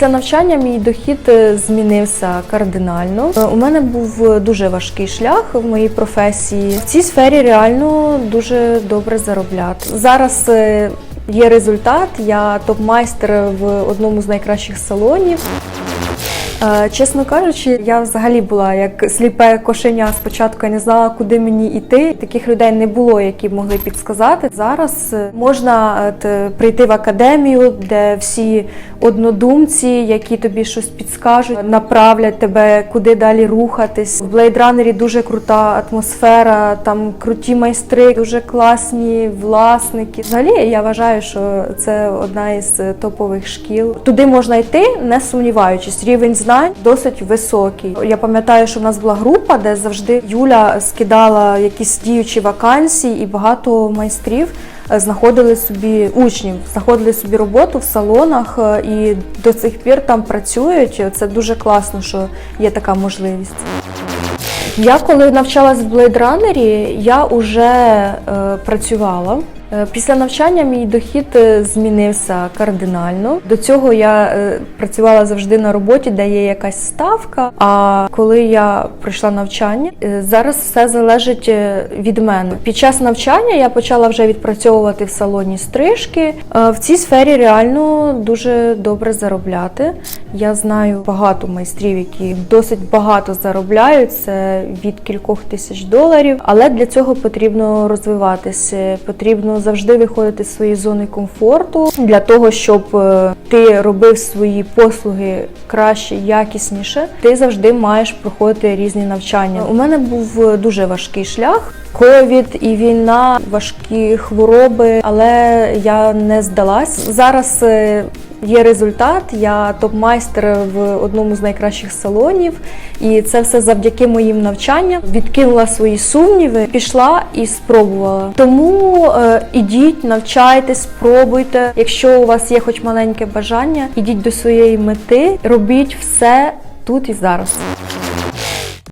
Після навчання мій дохід е, змінився кардинально. Е, У мене був е, дуже важкий шлях в моїй професії. В цій сфері реально дуже добре заробляти. Зараз є результат. Я топ-майстер в одному з найкращих салонів. Е, Чесно кажучи, я взагалі була як сліпе кошеня. Спочатку я не знала, куди мені йти. Таких людей не було, які б могли підсказати. Зараз е, можна е, прийти в академію, де всі однодумці, які тобі щось підскажуть, направлять тебе, куди далі рухатись. В Blade Runner дуже крута атмосфера, там круті майстри, дуже класні власники. Взагалі, я вважаю, що це одна із топових шкіл. Туди можна йти, не сумніваючись. Рівень знань досить високий. Я пам'ятаю, що в нас була група, де завжди Юля скидала якісь діючі вакансії, і багато майстрів е, знаходили собі учнів, знаходили собі роботу в салонах е, і до цих пір там працюють. Це дуже класно, що є така можливість. Я коли навчалась в Runner, я вже е, працювала. Е, Після навчання мій дохід е, змінився кардинально. До цього я е, працювала завжди на роботі, де є якась ставка. А коли я пройшла навчання, зараз все залежить від мене. Під час навчання я почала вже відпрацьовувати в салоні стрижки. В цій сфері реально дуже добре заробляти. Я знаю багато майстрів, які досить багато заробляють. Це від кількох тисяч доларів. Але для цього потрібно розвиватися. Потрібно завжди виходити з своєї зони комфорту для того, щоб е, ти робив свої послуги краще, якісніше. Ти завжди маєш проходити різні навчання. У мене був е, дуже важкий шлях. Ковід і війна, важкі хвороби, але я не здалась. Зараз е, є результат. Я топ-майстер в одному з найкращих салонів, і це все завдяки моїм навчанням. Відкинула свої сумніви, пішла і спробувала. Тому е, ідіть, навчайтесь, спробуйте. Якщо у вас є хоч маленьке бажання, ідіть до своєї мети, робіть все тут і зараз.